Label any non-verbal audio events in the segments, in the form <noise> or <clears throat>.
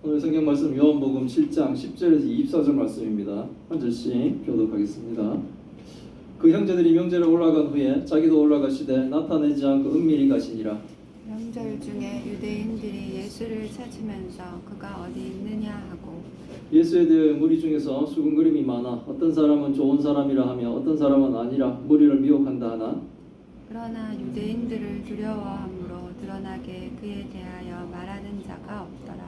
오늘 성경 말씀 요한복음 7장 10절에서 24절 말씀입니다. 한 절씩 교독하겠습니다. 그 형제들이 명절에 올라간 후에 자기도 올라가시되 나타내지 않고 은밀히 가시니라. 명절 중에 유대인들이 예수를 찾으면서 그가 어디 있느냐 하고 예수에 대해 무리 중에서 수군거림이 많아 어떤 사람은 좋은 사람이라 하며 어떤 사람은 아니라 무리를 미혹한다 하나 그러나 유대인들을 두려워함으로 드러나게 그에 대하여 말하는 자가 없더라.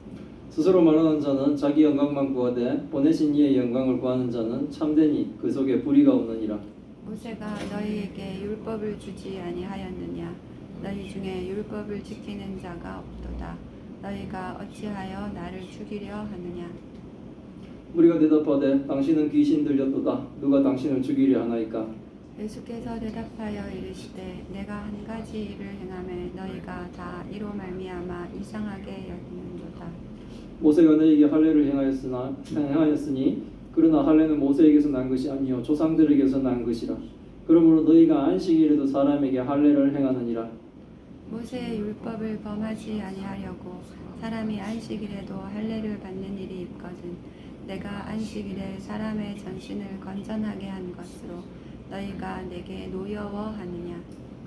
스스로 말하는 자는 자기 영광만 구하되 보내신 이의 영광을 구하는 자는 참되니 그 속에 불의가 없느니라. 모세가 너희에게 율법을 주지 아니하였느냐 너희 중에 율법을 지키는 자가 없도다 너희가 어찌하여 나를 죽이려 하느냐 우리가 대답하되 당신은 귀신 들렸도다. 누가 당신을 죽이려 하나이까? 예수께서 대답하여 이르시되 내가 한 가지 일을 행함에 너희가 다 이로 말미암아 이상하게 여기는도다 모세가 너에게 할례를 행하였으나 행하였으니 그러나 할례는 모세에게서 난 것이 아니요 조상들에게서 난 것이라. 그러므로 너희가 안식일에도 사람에게 할례를 행하느니라. 모세의 율법을 범하지 아니하려고 사람이 안식일에도 할례를 받는 일이 있거든 내가 안식일에 사람의 전신을 건전하게 한 것으로 너희가 내게 노여워하느냐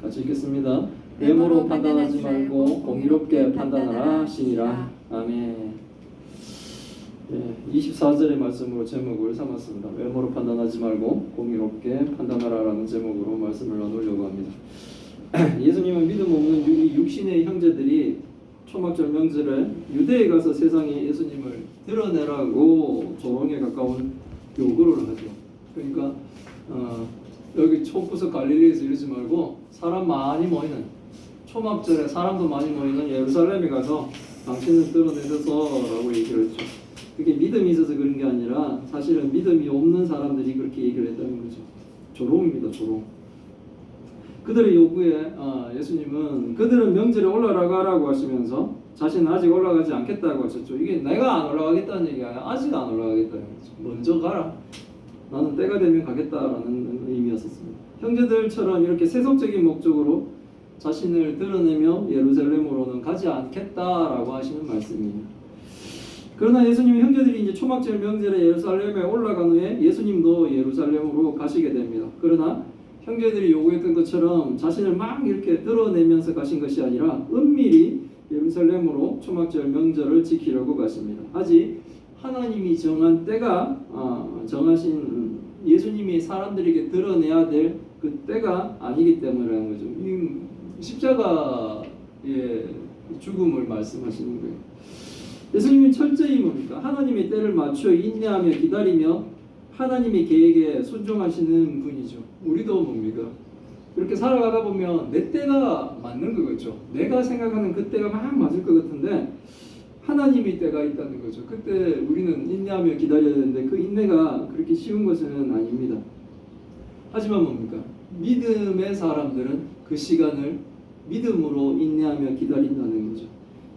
같이 읽겠습니다. 외모로 판단하지 말고 공의롭게 판단하라 하시니라. 아멘. 네, 24절의 말씀으로 제목을 삼았습니다. 외모로 판단하지 말고 공의롭게 판단하라라는 제목으로 말씀을 나누려고 합니다. <clears throat> 예수님은 믿음 없는 유- 육신의 형제들이 초막절 명절에 유대에 가서 세상에 예수님을 드러내라고 조롱에 가까운 요구를 하죠. 그러니까 어, 여기 촌구석 갈릴리에서 이러지 말고 사람 많이 모이는 초막절에 사람도 많이 모이는 예루살렘에 가서 당신을 드러내셔서라고 얘기를 했죠. 그게 믿음이 있어서 그런 게 아니라 사실은 믿음이 없는 사람들이 그렇게 얘기를 했다는 거죠. 조롱입니다, 조롱. 그들의 요구에 어, 예수님은 그들은 명절에 올라가라고 하시면서 자신은 아직 올라가지 않겠다고 하셨죠. 이게 내가 안 올라가겠다는 얘기가 아니라 아직 안 올라가겠다는 거죠. 먼저 가라. 나는 때가 되면 가겠다라는 의미였었습니다. 형제들처럼 이렇게 세속적인 목적으로 자신을 드러내며 예루살렘으로는 가지 않겠다라고 하시는 말씀이에요. 그러나 예수님의 형제들이 이제 초막절 명절에 예루살렘에 올라간 후에 예수님도 예루살렘으로 가시게 됩니다. 그러나 형제들이 요구했던 것처럼 자신을 막 이렇게 드러내면서 가신 것이 아니라 은밀히 예루살렘으로 초막절 명절을 지키려고 가십니다. 아직 하나님이 정한 때가 어, 정하신 예수님이 사람들에게 드러내야 될 그 때가 아니기 때문이라는 거죠. 이 십자가의 죽음을 말씀하시는 거예요. 예수님이 철저히 뭡니까? 하나님의 때를 맞춰 인내하며 기다리며 하나님의 계획에 순종하시는 분이죠. 우리도 뭡니까? 이렇게 살아가다 보면 내 때가 맞는 거겠죠. 내가 생각하는 그 때가 막 맞을 것 같은데 하나님의 때가 있다는 거죠. 그때 우리는 인내하며 기다려야 되는데 그 인내가 그렇게 쉬운 것은 아닙니다. 하지만 뭡니까? 믿음의 사람들은 그 시간을 믿음으로 인내하며 기다린다는 거죠.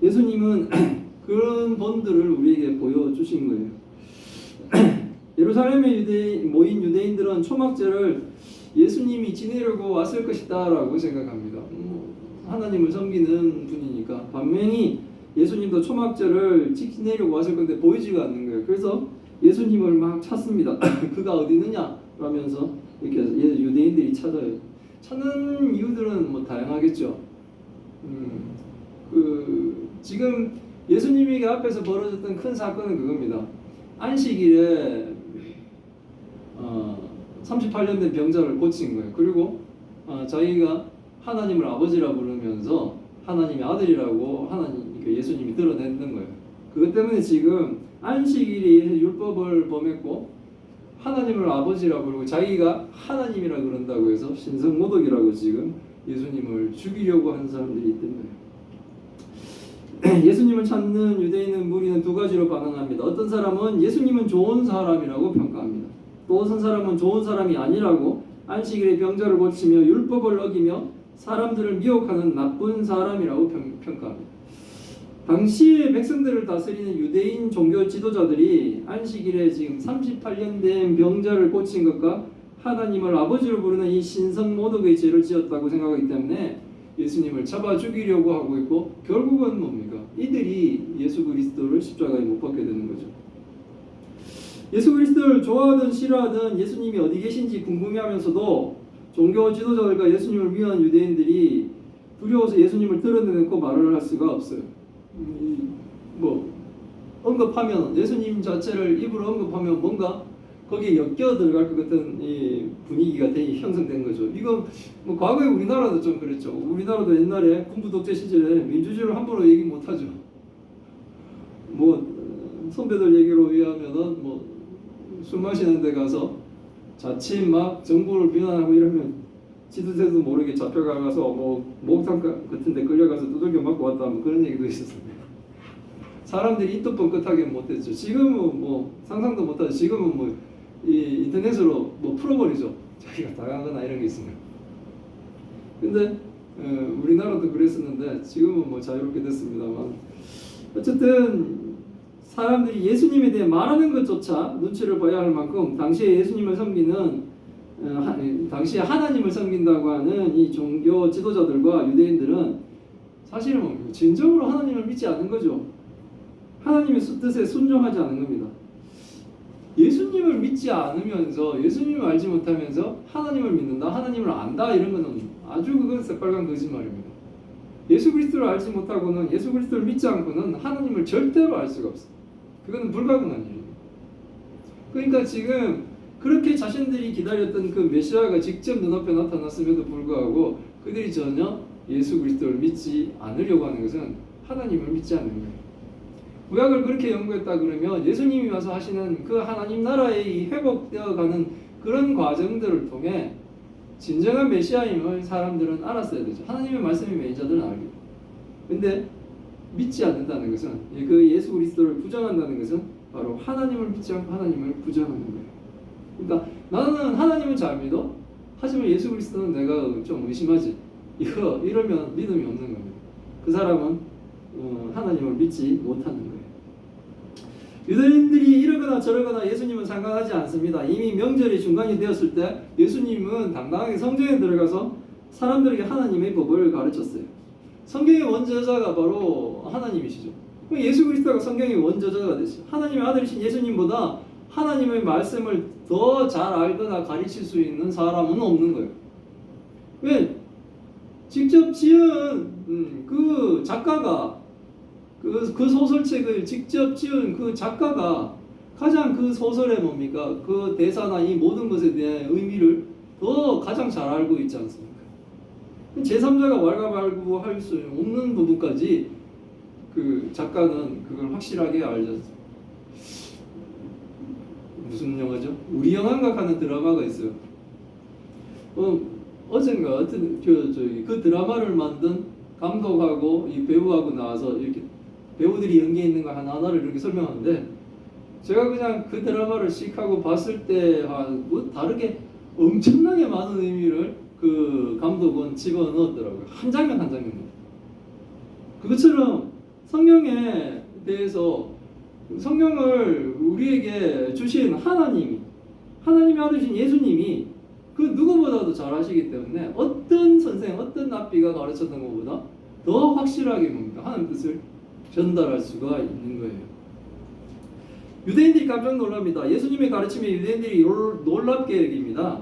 예수님은 <clears throat> 그런 본들을 우리에게 보여주신 거예요. <clears throat> 예루살렘에 유대인, 모인 유대인들은 초막절을 예수님이 지내려고 왔을 것이다라고 생각합니다. 음, 하나님을 섬기는 분이니까 반면이 예수님도 초막절을 지내려고 왔을 건데 보이지가 않는 거예요. 그래서 예수님을 막 찾습니다. <clears throat> 그가 어디 있느냐? 라면서 이렇게 예, 유대인들이 찾아요. 찾는 이유들은 뭐 다양하겠죠. 음, 그 지금 예수님이 앞에서 벌어졌던 큰 사건은 그겁니다. 안식일에 어, 38년 된 병자를 고친 거예요. 그리고 어, 자기가 하나님을 아버지라 부르면서 하나님의 아들이라고 하나님 그 예수님이 드러냈는 거예요. 그것 때문에 지금 안식일이 율법을 범했고 하나님을 아버지라 부르고 자기가 하나님이라 그런다고 해서 신성모독이라고 지금 예수님을 죽이려고 하는 사람들이 있던 거예요. <clears throat> 예수님을 찾는 유대인은 무리는 두 가지로 반응합니다. 어떤 사람은 예수님은 좋은 사람이라고 평가합니다. 또 어떤 사람은 좋은 사람이 아니라고 안식일에 병자를 고치며 율법을 어기며 사람들을 미혹하는 나쁜 사람이라고 평, 평가합니다. 당시의 백성들을 다스리는 유대인 종교 지도자들이 안식일에 지금 38년 된 병자를 고친 것과 하나님을 아버지로 부르는 이 신성 모독의 죄를 지었다고 생각하기 때문에 예수님을 잡아 죽이려고 하고 있고 결국은 뭡니까? 이들이 예수 그리스도를 십자가에 못 박게 되는 거죠. 예수 그리스도를 좋아하든 싫어하든 예수님이 어디 계신지 궁금해하면서도 종교 지도자들과 예수님을 위한 유대인들이 두려워서 예수님을 드러내놓고 말을 할 수가 없어요. 음, 뭐 언급하면 예수님 자체를 입으로 언급하면 뭔가 거기에 엮여 들어갈 것 같은 이 분위기가 되, 형성된 거죠. 이거 뭐 과거에 우리나라도 좀 그랬죠. 우리나라도 옛날에 군부 독재 시절에 민주주의를 함부로 얘기 못 하죠. 뭐 어, 선배들 얘기로 의하면은 뭐 술 마시는 데 가서 자칫 막 정부를 비난하고 이러면 지도새도 모르게 잡혀가서 뭐 목욕탕 같은 데 끌려가서 두들겨 맞고 왔다 뭐 그런 얘기도 있었습니다. 사람들이 입도 뻥끗하게 못했죠. 지금은 뭐 상상도 못하죠. 지금은 뭐 이 인터넷으로 뭐 풀어버리죠. 자기가 당하거나 이런 게 있으면. 근데 어, 우리나라도 그랬었는데 지금은 뭐 자유롭게 됐습니다만 어쨌든 사람들이 예수님에 대해 말하는 것조차 눈치를 봐야 할 만큼 당시에 예수님을 섬기는 어, 하, 당시에 하나님을 섬긴다고 하는 이 종교 지도자들과 유대인들은 사실은 뭐 진정으로 하나님을 믿지 않는 거죠. 하나님의 뜻에 순종하지 않은 겁니다. 예수님을 믿지 않으면서 예수님을 알지 못하면서 하나님을 믿는다, 하나님을 안다 이런 거는 아주 그건 새빨간 거짓말입니다. 예수 그리스도를 알지 못하고는 예수 그리스도를 믿지 않고는 하나님을 절대로 알 수가 없어. 그거는 불가능한 일입니다. 그러니까 지금 그렇게 자신들이 기다렸던 그 메시아가 직접 눈앞에 나타났음에도 불구하고 그들이 전혀 예수 그리스도를 믿지 않으려고 하는 것은 하나님을 믿지 않는 거예요. 구약을 그렇게 연구했다 그러면 예수님이 와서 하시는 그 하나님 나라의 이 회복되어 가는 그런 과정들을 통해 진정한 메시아임을 사람들은 알았어야 되죠. 하나님의 말씀이 메이저들은 알고. 근데 믿지 않는다는 것은 그 예수 그리스도를 부정한다는 것은 바로 하나님을 믿지 않고 하나님을 부정하는 거예요. 그러니까 나는 하나님은 잘 믿어. 하지만 예수 그리스도는 내가 좀 의심하지. 이거 이러면 믿음이 없는 겁니다. 그 사람은 어, 하나님을 믿지 못하는 거예요. 유대인들이 이러거나 저러거나 예수님은 상관하지 않습니다. 이미 명절이 중간이 되었을 때 예수님은 당당하게 성전에 들어가서 사람들에게 하나님의 법을 가르쳤어요. 성경의 원저자가 바로 하나님이시죠. 예수 그리스도가 성경의 원저자가 되죠. 하나님의 아들이신 예수님보다 하나님의 말씀을 더 잘 알거나 가르칠 수 있는 사람은 없는 거예요. 왜? 직접 지은 음, 그 작가가 그, 그 소설책을 직접 지은 그 작가가 가장 그 소설의 뭡니까? 그 대사나 이 모든 것에 대한 의미를 더 가장 잘 알고 있지 않습니까? 제3자가 왈가왈부 할 수 없는 부분까지 그 작가는 그걸 확실하게 알렸습니다. 무슨 영화죠? 우리 영화인가 하는 드라마가 있어요. 어, 어젠가 어떤 그 저기 그 드라마를 만든 감독하고 이 배우하고 나와서 이렇게 배우들이 연기했는 거 하나하나를 이렇게 설명하는데 제가 그냥 그 드라마를 씩 하고 봤을 때뭐 다르게 엄청나게 많은 의미를 그 감독은 집어 넣었더라고요. 한 장면 한 장면. 그것처럼 성경에 대해서 성경을 우리에게 주신 하나님이 하나님의 아들이신 예수님이 그 누구보다도 잘 아시기 때문에 어떤 선생, 어떤 납비가 가르쳤던 것보다 더 확실하게 뭡니까? 하나님 뜻을 전달할 수가 있는 거예요. 유대인들이 깜짝 놀랍니다. 예수님의 가르침에 유대인들이 놀- 놀랍게 여깁니다.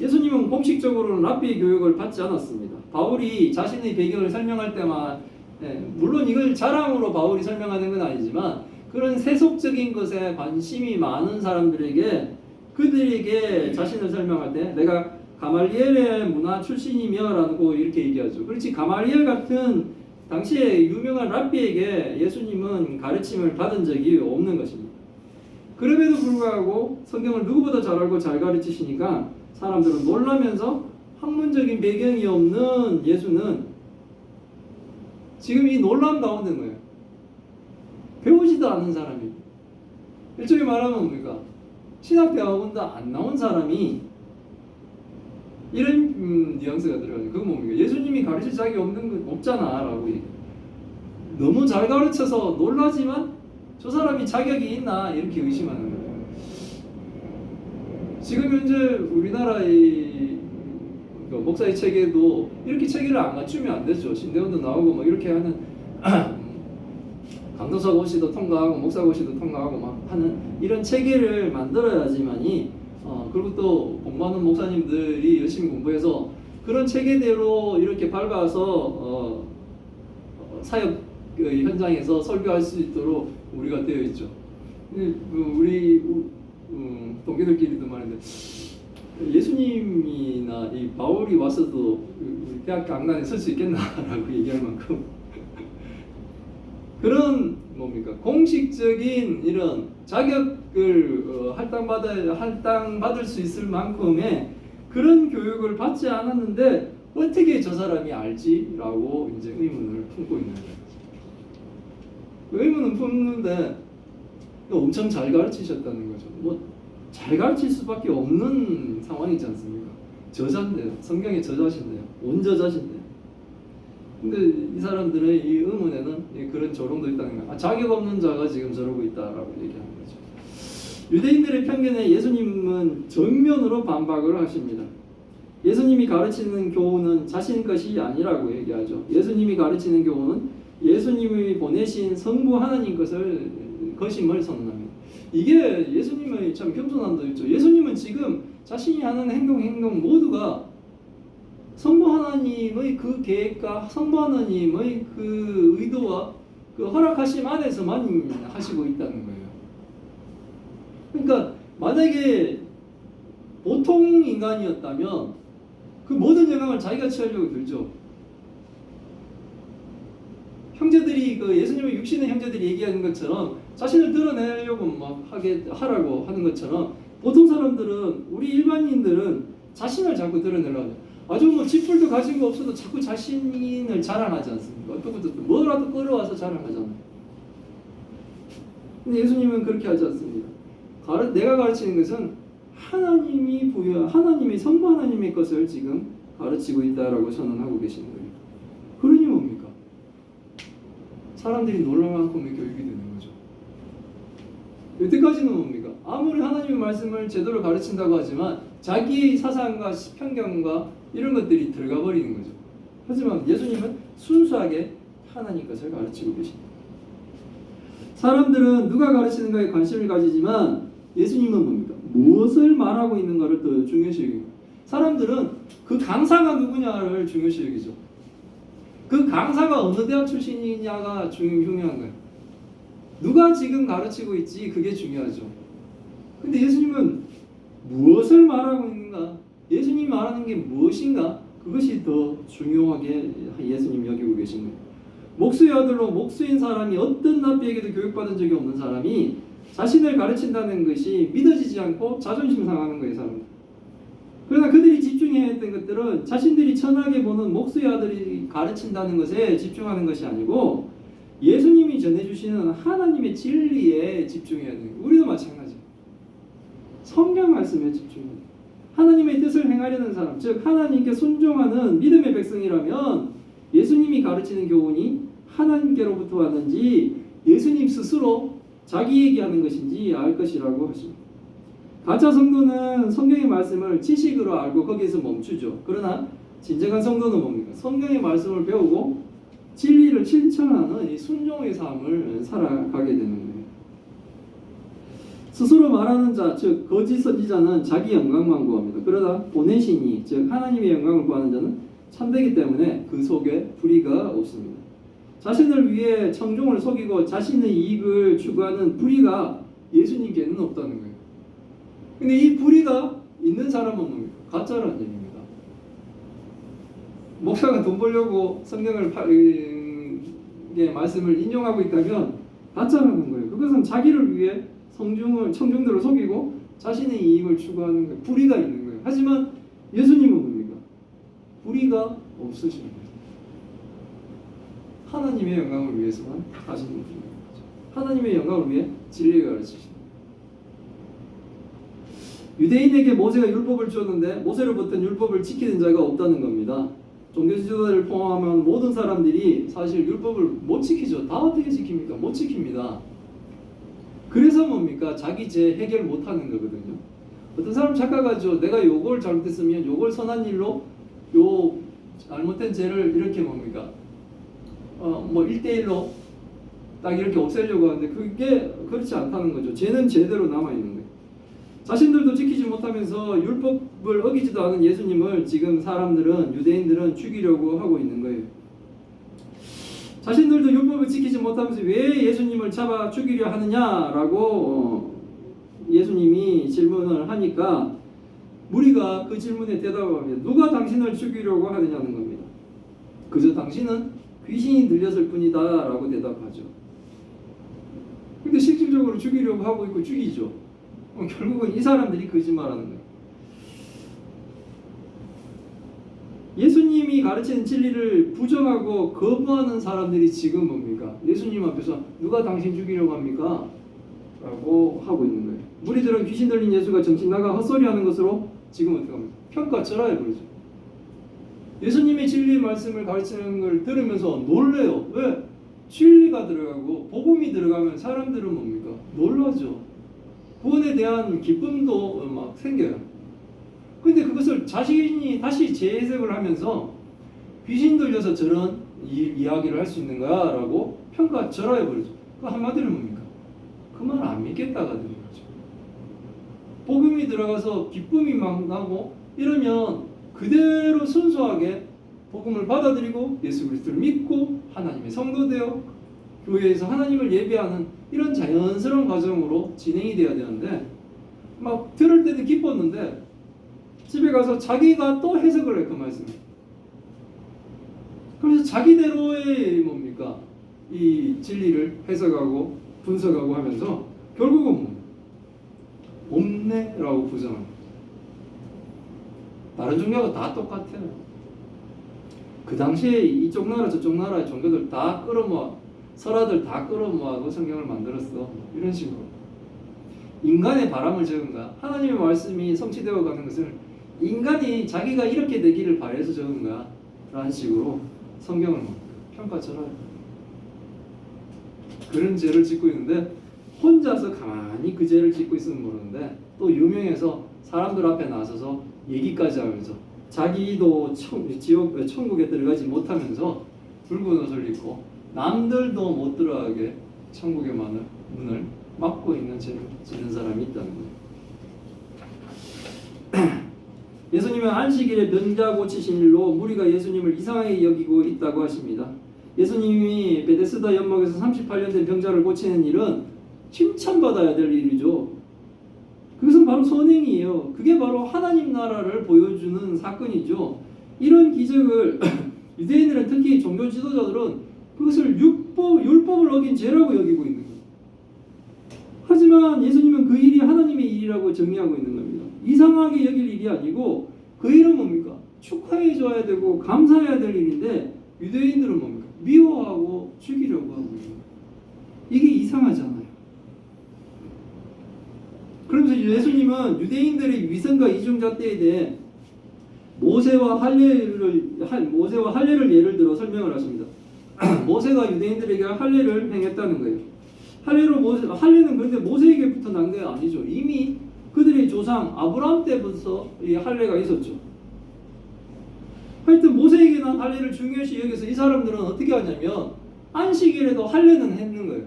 예수님은 공식적으로는 랍비 교육을 받지 않았습니다. 바울이 자신의 배경을 설명할 때만 예, 물론 이걸 자랑으로 바울이 설명하는 건 아니지만 그런 세속적인 것에 관심이 많은 사람들에게 그들에게 자신을 설명할 때 내가 가말리엘의 문화 출신이며라고 이렇게 얘기하죠. 그렇지 가말리엘 같은 당시에 유명한 랍비에게 예수님은 가르침을 받은 적이 없는 것입니다. 그럼에도 불구하고 성경을 누구보다 잘 알고 잘 가르치시니까 사람들은 놀라면서 학문적인 배경이 없는 예수는 지금 이 놀람 가운데 거예요. 배우지도 않은 사람이. 일종의 말하면 뭡니까? 신학대학원도 안 나온 사람이 이런 음, 뉘앙스가 들어가요. 그건 뭡니까? 예수님이 가르칠 자격이 없는 건 없잖아 라고 얘기해요. 너무 잘 가르쳐서 놀라지만 저 사람이 자격이 있나 이렇게 의심하는 거예요. 지금 현재 우리나라의 그 목사의 체계도 이렇게 체계를 안 갖추면 안 되죠. 신대원도 나오고 막 이렇게 하는 <clears throat> 강도사 고시도 통과하고 목사 고시도 통과하고 막 하는 이런 체계를 만들어야지만이 어, 그리고 또 공부하는 목사님들이 열심히 공부해서 그런 체계대로 이렇게 밟아서 어, 어, 사역 그 현장에서 설교할 수 있도록 우리가 되어 있죠. 그 우리 우- 음, 동기들끼리도 말인데 예수님이나 이 바울이 왔어도 우리 대학 강단에 설 수 있겠나라고 <laughs> 얘기할 만큼 그런 뭡니까 공식적인 이런 자격을 어, 할당받아 할당받을 수 있을 만큼의 그런 교육을 받지 않았는데 어떻게 저 사람이 알지라고 이제 의문을 품고 있는 거예요. 그 의문은 품는데 엄청 잘 가르치셨다는 거죠. 뭐 잘 가르칠 수밖에 없는 상황이지 않습니까? 저자인데요. 성경의 저자신데요. 원저자신데요. 근데 이 사람들의 이 의문에는 이 그런 조롱도 있다는 거예요. 아, 자격 없는 자가 지금 저러고 있다라고 거죠. 유대인들의 편견에 예수님은 정면으로 반박을 하십니다. 예수님이 가르치는 교훈은 자신 것이 아니라고 얘기하죠. 예수님이 가르치는 교훈은 예수님이 보내신 성부 하나님 것을 것임을 선언합니다. 이게 예수님의 참 겸손함도 있죠. 예수님은 지금 자신이 하는 행동 행동 모두가 성부 하나님의 그 계획과 성부 하나님의 그 의도와 그 허락하심 안에서만 하시고 있다는 거예요. 그러니까 만약에 보통 인간이었다면 그 모든 영향을 자기가 취하려고 들죠. 형제들이 그 예수님의 육신의 형제들이 얘기하는 것처럼 자신을 드러내려고 막 하게 하라고 하는 것처럼 보통 사람들은 우리 일반인들은 자신을 자꾸 드러내려고. 아주 뭐 지풀도 가진 거 없어도 자꾸 자신을 자랑하지 않습니까? 것도 뭐라도 끌어와서 자랑하잖아요. 근데 예수님은 그렇게 하지 않습니다. 가르, 내가 가르치는 것은 하나님이 부여 하나님의 성부 하나님의 것을 지금 가르치고 있다라고 선언하고 계시는 거예요. 그러니 뭡니까? 사람들이 놀랄 만큼의 교육이 되는 거죠. 여태까지는 뭡니까? 아무리 하나님의 말씀을 제대로 가르친다고 하지만 자기의 사상과 편견과 이런 것들이 들어가 버리는 거죠. 하지만 예수님은 순수하게 하나님 것을 가르치고 계십니다. 사람들은 누가 가르치는가에 관심을 가지지만 예수님은 뭡니까? 무엇을 말하고 있는가를 더 중요시 여깁니다. 사람들은 그 강사가 누구냐를 중요시 여기죠. 그 강사가 어느 대학 출신이냐가 중- 중요한 거예요. 누가 지금 가르치고 있지 그게 중요하죠. 근데 예수님은 무엇을 말하고 있는가? 예수님이 말하는 게 무엇인가? 그것이 더 중요하게 예수님 여기고 계신 거예요. 목수의 아들로 목수인 사람이 어떤 납비에게도 교육받은 적이 없는 사람이 자신을 가르친다는 것이 믿어지지 않고 자존심 상하는 거예요, 사람. 그러나 그들이 집중해야 했던 것들은 자신들이 천하게 보는 목수의 아들이 가르친다는 것에 집중하는 것이 아니고 예수님이 전해주시는 하나님의 진리에 집중해야 돼요. 우리도 마찬가지. 성경 말씀에 집중해야 돼요. 하나님의 뜻을 행하려는 사람, 즉 하나님께 순종하는 믿음의 백성이라면 예수님이 가르치는 교훈이 하나님께로부터 왔는지 예수님 스스로 자기 얘기하는 것인지 알 것이라고 하십니다. 가짜 성도는 성경의 말씀을 지식으로 알고 거기에서 멈추죠. 그러나 진정한 성도는 뭡니까? 성경의 말씀을 배우고 진리를 실천하는 이 순종의 삶을 살아가게 되는 거예요. 스스로 말하는 자, 즉 거짓 선지자는 자기 영광만 구합니다. 그러다 보내시니, 즉 하나님의 영광을 구하는 자는 참되기 때문에 그 속에 불의가 없습니다. 자신을 위해 청종을 속이고 자신의 이익을 추구하는 불의가 예수님께는 없다는 거예요. 근데 이 불의가 있는 사람은 뭡니까? 가짜라는 얘기입니다. 목사가 돈 벌려고 성경을 파, 음, 예, 말씀을 인용하고 있다면 가짜라는 거예요. 그것은 자기를 위해 성중을 청중들을 속이고 자신의 이익을 추구하는 거예요. 불의가 있는 거예요. 하지만 예수님은 뭡니까? 불의가 거예요. 하나님의 영광을 위해서만 하시는 거죠. 하나님의 영광을 위해 진리를 가르치시는. 유대인에게 모세가 율법을 주었는데 모세로부터 율법을 지키는 자가 없다는 겁니다. 종교 지도자를 포함한 모든 사람들이 사실 율법을 못 지키죠. 다 어떻게 지킵니까? 못 지킵니다. 그래서 뭡니까? 자기 죄 해결 못 하는 거거든요. 어떤 사람 착각하죠. 내가 요걸 잘못했으면 요걸 선한 일로 요 잘못된 죄를 이렇게 뭡니까? 어, 뭐 1대1로 딱 이렇게 없애려고 하는데 그게 그렇지 않다는 거죠. 죄는 제대로 남아 있는 거예요. 자신들도 지키지 못하면서 율법을 어기지도 않은 예수님을 지금 사람들은 유대인들은 죽이려고 하고 있는 거예요. 자신들도 율법을 지키지 못하면서 왜 예수님을 잡아 죽이려 하느냐라고 어, 예수님이 질문을 하니까 무리가 그 질문에 대답하면 누가 당신을 죽이려고 하느냐는 겁니다. 그저 당신은 귀신이 들렸을 뿐이다 라고 대답하죠. 근데 실질적으로 죽이려고 하고 있고 죽이죠. 어, 결국은 이 사람들이 거짓말하는 거예요. 예수님이 가르치는 진리를 부정하고 거부하는 사람들이 지금 뭡니까? 예수님 앞에서 누가 당신 죽이려고 합니까? 라고 하고 있는 거예요. 무리들은 귀신 들린 예수가 정신 나가 헛소리하는 것으로 지금 어떻게 합니까? 평가 절하해 버리죠. 예수님의 진리의 말씀을 가르치는 걸 들으면서 놀래요. 왜? 진리가 들어가고 복음이 들어가면 사람들은 뭡니까? 놀라죠. 구원에 대한 기쁨도 막 생겨요. 근데 그것을 자신이 다시 재해석을 하면서 귀신 들려서 저런 이, 이야기를 할 수 있는 거야 라고 평가 절하해 버리죠. 그 한마디로 뭡니까? 그 말 안 믿겠다가 되는 거죠. 복음이 들어가서 기쁨이 막 나고 이러면 그대로 순수하게 복음을 받아들이고 예수 그리스도를 믿고 하나님의 성도 되어 교회에서 하나님을 예배하는 이런 자연스러운 과정으로 진행이 돼야 되는데 막 들을 때는 기뻤는데 집에 가서 자기가 또 해석을 해 그 말씀을 그래서 자기대로의 뭡니까? 이 진리를 해석하고 분석하고 하면서 결국은 뭐 없네라고 부정합니다. 다른 종교가 다 똑같아요. 그 당시에 이쪽 나라 저쪽 나라의 종교들 다 끌어모아 설화들 다 끌어모아고 성경을 만들었어. 이런 식으로 인간의 바람을 적은가? 하나님의 말씀이 성취되어 가는 것을 인간이 자기가 이렇게 되기를 바래서 적은가? 라는 식으로 성경을 뭐 평가절하요. 그런 죄를 짓고 있는데 혼자서 가만히 그 죄를 짓고 있으면 모르는데 또 유명해서 사람들 앞에 나서서 얘기까지 하면서 자기도 천, 지옥 천국에 들어가지 못하면서 붉은 옷을 입고 남들도 못 들어가게 천국의 문을, 문을 막고 있는 죄를 지는 사람이 있다는 거예요. <clears throat> 예수님은 안식일에 변자 고치신 일로 무리가 예수님을 이상하게 여기고 있다고 하십니다. 예수님이 베데스다 연못에서 38년 된 병자를 고치는 일은 칭찬받아야 될 일이죠. 바로 선행이에요. 그게 바로 하나님 나라를 보여주는 사건이죠. 이런 기적을 <clears throat> 유대인들은 특히 종교 지도자들은 그것을 율법, 율법을 어긴 죄라고 여기고 있는 거예요. 하지만 예수님은 그 일이 하나님의 일이라고 정의하고 있는 겁니다. 이상하게 여길 일이 아니고 그 일은 뭡니까? 축하해 줘야 되고 감사해야 될 일인데 유대인들은 뭡니까? 미워하고 죽이려고 하고 있는 거예요. 이게 이상하잖아요. 그러면서 예수님은 유대인들의 위선과 이중잣대에 대해 모세와 할례를 할- 모세와 할례를 예를 들어 설명을 하십니다. <clears throat> 모세가 유대인들에게 할례를 행했다는 거예요. 할례로 모세 할례는 그런데 모세에게부터 난 게 아니죠. 이미 그들의 조상 아브라함 때부터 이 할례가 있었죠. 하여튼 모세에게 난 할례를 중요시 여기서 이 사람들은 어떻게 하냐면 안식일에도 할례는 했는 거예요.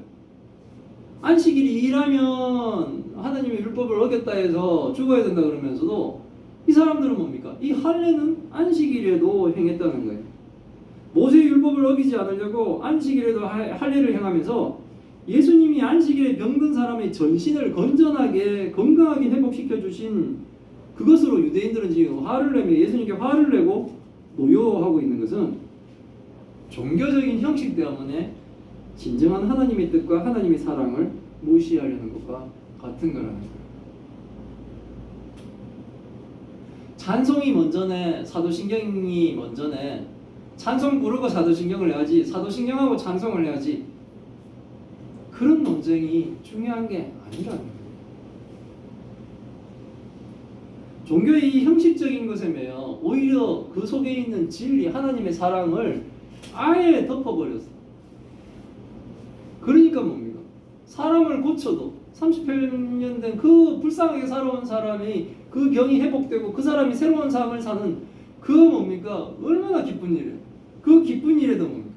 안식일이 일하면 하나님의 율법을 어겼다 해서 죽어야 된다 그러면서도 이 사람들은 뭡니까? 이 할례는 안식일에도 행했다는 거예요. 모세의 율법을 어기지 않으려고 안식일에도 할- 할례를 행하면서 예수님이 안식일에 병든 사람의 전신을 건전하게 건강하게 회복시켜 주신 그것으로 유대인들은 지금 화를 내며 예수님께 화를 내고 노여하고 있는 것은 종교적인 형식 때문에 진정한 하나님의 뜻과 하나님의 사랑을 무시하려는 것과 같은 거라는 거예요. 찬송이 먼저네, 사도신경이 먼저네. 찬송 부르고 사도신경을 해야지, 사도신경하고 찬송을 해야지. 그런 논쟁이 중요한 게 아니라는 거예요. 종교의 이 형식적인 것에 매여 오히려 그 속에 있는 진리 하나님의 사랑을 아예 덮어버렸어. 그러니까 뭡니까? 사람을 고쳐도 38년 된 그 불쌍하게 살아온 사람이 그 병이 회복되고 그 사람이 새로운 삶을 사는 그 뭡니까? 얼마나 기쁜 일이에요. 그 기쁜 일에도 뭡니까?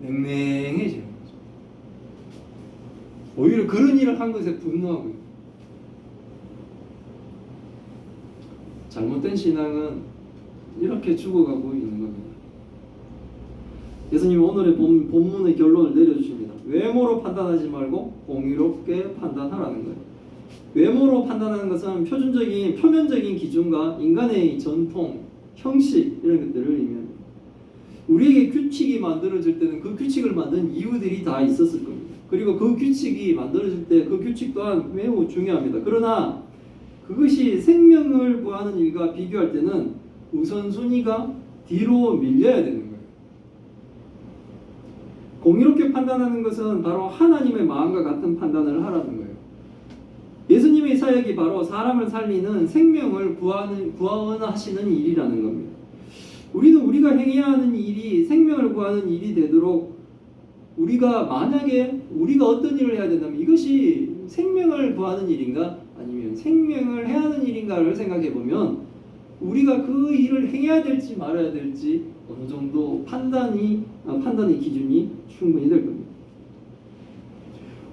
거죠. 오히려 그런 일을 한 것에 분노하고 있는 잘못된 신앙은 이렇게 죽어가고 있는 겁니다. 예수님 오늘의 본, 본문의 결론을 내려주십니다. 외모로 판단하지 말고 공의롭게 판단하라는 거예요. 외모로 판단하는 것은 표준적인 표면적인 기준과 인간의 전통, 형식 이런 것들을 의미합니다. 우리에게 규칙이 만들어질 때는 그 규칙을 만든 이유들이 다 있었을 겁니다. 그리고 그 규칙이 만들어질 때 그 규칙 또한 매우 중요합니다. 그러나 그것이 생명을 구하는 일과 비교할 때는 우선순위가 뒤로 밀려야 거예요. 공의롭게 판단하는 것은 바로 하나님의 마음과 같은 판단을 하라는 거예요. 예수님의 사역이 바로 사람을 살리는 생명을 구하는 구원하시는 일이라는 겁니다. 우리는 우리가 행해야 하는 일이 생명을 구하는 일이 되도록 우리가 만약에 우리가 어떤 일을 해야 된다면 이것이 생명을 구하는 일인가 아니면 생명을 해야 하는 일인가를 생각해 보면 우리가 그 일을 행해야 될지 말아야 될지 어느 정도 판단이 아, 판단의 기준이 충분히 될 겁니다.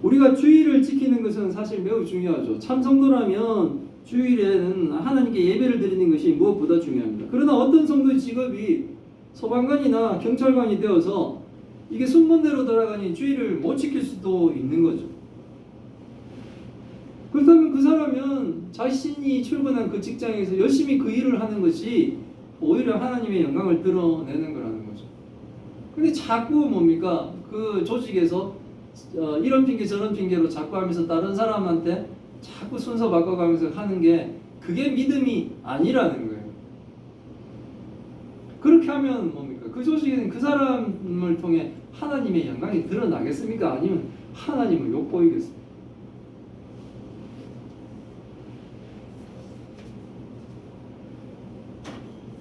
우리가 주의를 지키는 것은 사실 매우 중요하죠. 참성도라면 주일에는 하나님께 예배를 드리는 것이 무엇보다 중요합니다. 그러나 어떤 성도의 직업이 소방관이나 경찰관이 되어서 이게 순번대로 돌아가니 주의를 못 지킬 수도 있는 거죠. 그렇다면 그 사람은 자신이 출근한 그 직장에서 열심히 그 일을 하는 것이 오히려 하나님의 영광을 드러내는 거라는 거죠. 근데 자꾸 뭡니까? 그 조직에서 어, 이런 핑계 저런 핑계로 자꾸 하면서 다른 사람한테 자꾸 순서 바꿔가면서 하는 게 그게 믿음이 아니라는 거예요. 그렇게 하면 뭡니까? 그 조직에는 그 사람을 통해 하나님의 영광이 드러나겠습니까? 아니면 하나님을 욕보이겠습니까?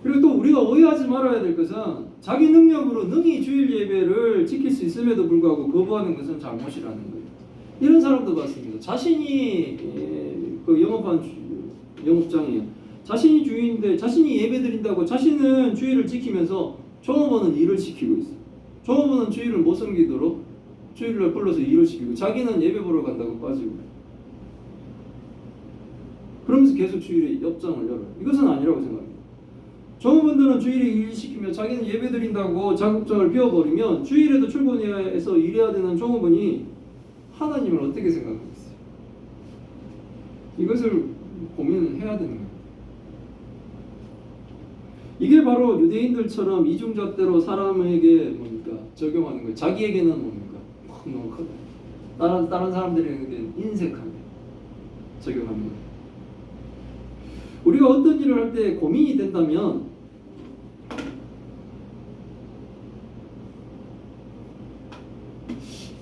그리고 또 우리가 오해하지 말아야 될 것은 자기 능력으로 능히 주일 예배를 지킬 수 있음에도 불구하고 거부하는 것은 잘못이라는 거예요. 이런 사람도 봤습니다. 자신이 에, 그 영업한 주- 영업장이에요. 자신이 주인인데 자신이 예배 드린다고 자신은 주일을 지키면서 종업원은 일을 시키고 있어요. 종업원은 주일을 못 섬기도록 주일을 불러서 일을 시키고 자기는 예배 보러 간다고 빠지고 그러면서 계속 주일에 엽장을 열어요. 이것은 아니라고 생각합니다. 종업원들은 주일에 일 시키며 자기는 예배 드린다고 작업장을 비워버리면 주일에도 출근해서 일해야 되는 종업원이 하나님을 어떻게 생각하겠어요? 이것을 고민해야 되는 거예요. 이게 바로 유대인들처럼 이중잣대로 사람에게 뭡니까 적용하는 거예요. 자기에게는 뭡니까 너무 크다. 다른 다른 사람들에게는 인색하게 적용합니다. 우리가 어떤 일을 할 때 고민이 된다면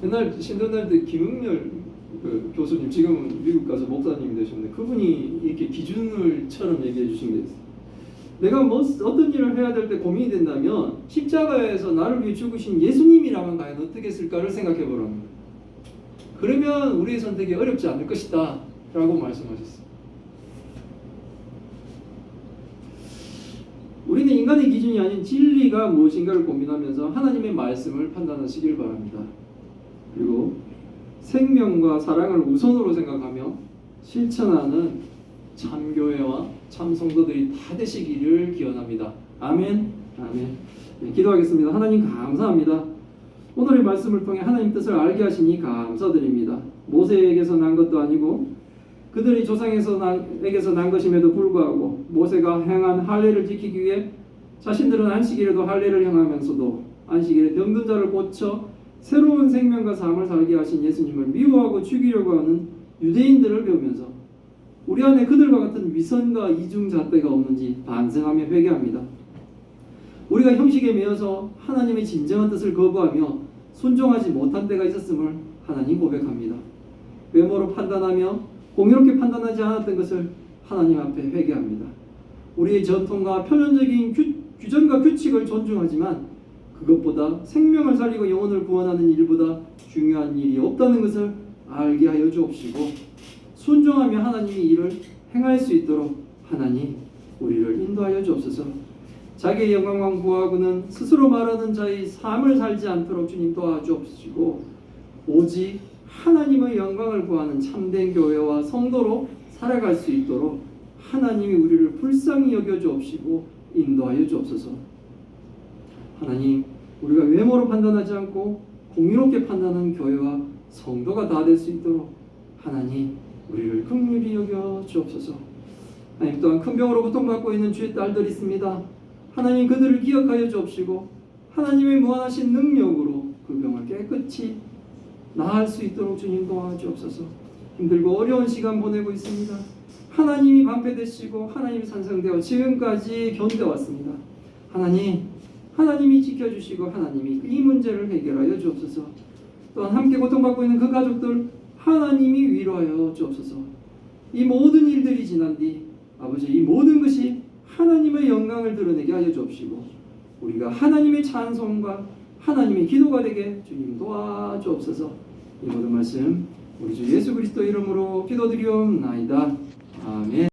옛날 신도날 때 김응렬 그 교수님 지금은 미국 가서 목사님이 되셨는데 그분이 이렇게 기준을처럼 얘기해 주신 게 있어요. 내가 뭐 어떤 일을 해야 될 때 고민이 된다면 십자가에서 나를 위해 죽으신 예수님이라면 과연 어떻게 했을까를 생각해 보라는 거예요. 그러면 우리의 선택이 어렵지 않을 것이다 라고 말씀하셨어요. 우리는 인간의 기준이 아닌 진리가 무엇인가를 고민하면서 하나님의 말씀을 판단하시길 바랍니다. 그리고 생명과 사랑을 우선으로 생각하며 실천하는 참교회와 참성도들이 다 되시기를 기원합니다. 아멘. 아멘. 네, 기도하겠습니다. 하나님 감사합니다. 오늘의 말씀을 통해 하나님 뜻을 알게 하시니 감사드립니다. 모세에게서 난 것도 아니고 그들이 조상에서 난, 에게서 난 것임에도 불구하고 모세가 행한 할례를 지키기 위해 자신들은 안식일에도 할례를 행하면서도 안식일에 병든 자를 고쳐 새로운 생명과 삶을 살게 하신 예수님을 미워하고 죽이려고 하는 유대인들을 배우면서 우리 안에 그들과 같은 위선과 이중잣대가 없는지 반성하며 회개합니다. 우리가 형식에 매여서 하나님의 진정한 뜻을 거부하며 순종하지 못한 때가 있었음을 하나님 고백합니다. 외모로 판단하며 공유롭게 판단하지 않았던 것을 하나님 앞에 회개합니다. 우리의 전통과 표면적인 규, 규정과 규칙을 존중하지만 그것보다 생명을 살리고 영혼을 구원하는 일보다 중요한 일이 없다는 것을 알게 하여 주옵시고 순종하며 하나님이 이를 행할 수 있도록 하나님 우리를 인도하여 주옵소서. 자기의 영광만 구하고는 스스로 말하는 자의 삶을 살지 않도록 주님 도와주옵시고 오직 하나님의 영광을 구하는 참된 교회와 성도로 살아갈 수 있도록 하나님이 우리를 불쌍히 여겨 주옵시고 인도하여 주옵소서. 하나님, 우리가 외모로 판단하지 않고 공의롭게 판단하는 교회와 성도가 다 될 수 있도록 하나님 우리를 긍휼히 여겨 주옵소서. 하나님 또한 큰 병으로 고통받고 있는 주의 딸들이 있습니다. 하나님 그들을 기억하여 주옵시고 하나님의 무한하신 능력으로 그 병을 깨끗이 나을 수 있도록 주님 도와주옵소서. 힘들고 어려운 시간 보내고 있습니다. 하나님이 방패되시고 하나님이 산성되어 지금까지 견뎌왔습니다. 하나님, 하나님이 지켜주시고 하나님이 이 문제를 해결하여 주옵소서. 또한 함께 고통받고 있는 그 가족들 하나님이 위로하여 주옵소서. 이 모든 일들이 지난 뒤 아버지 이 모든 것이 하나님의 영광을 드러내게 하여 주옵시고 우리가 하나님의 찬송과 하나님의 기도가 되게 주님 도와주옵소서. 이 모든 말씀 우리 주 예수 그리스도 이름으로 기도드리옵나이다. 아멘.